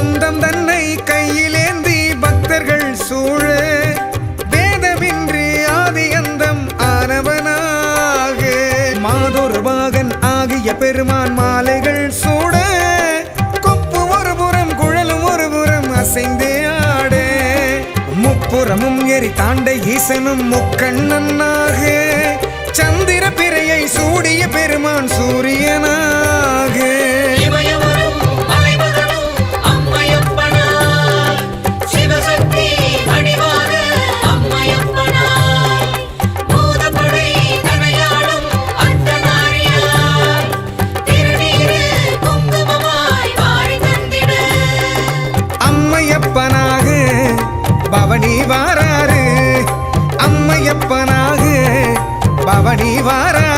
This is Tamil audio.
பந்தம் தன்னை கையிலேந்தி பக்தர்கள் சூழ வேதமின்றி ஆதி அந்தம் ஆனவனாக. மாதொரு ஆகிய பெருமான் மாலைகள் சூட கொப்பு ஒரு புறம் குழலும் ஒரு புறம் அசைந்தே ஆடு. முப்புறமும் எரி தாண்ட ஈசனும் முக்கண்ணனாக சந்திர பிறையை சூடிய பெருமான் சூரிய அம்மையப்பனாக. பவனி வாராரு அம்மையப்பனாக. பவனி வாராரு